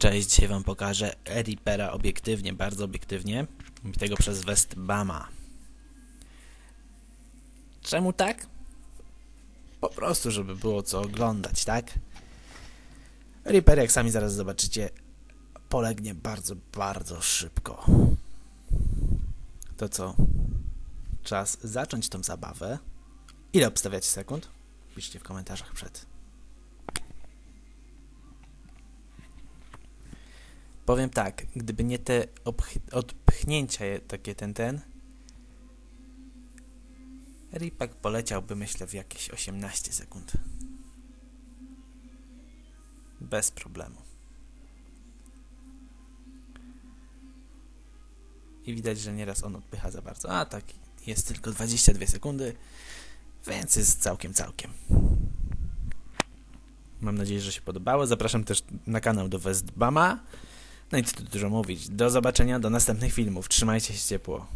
Cześć, dzisiaj wam pokażę Reapera obiektywnie, bardzo obiektywnie. Tego przez Westbama. Czemu tak? Po prostu, żeby było co oglądać, tak? Reaper, jak sami zaraz zobaczycie, polegnie bardzo, bardzo szybko. To co? Czas zacząć tą zabawę. Ile obstawiacie sekund? Piszcie w komentarzach przed. Powiem tak, gdyby nie te odpchnięcia takie ten ten, Ripak poleciałby myślę w jakieś 18 sekund. Bez problemu. I widać, że nieraz on odpycha za bardzo. A tak, jest tylko 22 sekundy, więc jest całkiem, całkiem. Mam nadzieję, że się podobało. Zapraszam też na kanał do Westbama. No i co tu dużo mówić. Do zobaczenia, do następnych filmów. Trzymajcie się ciepło.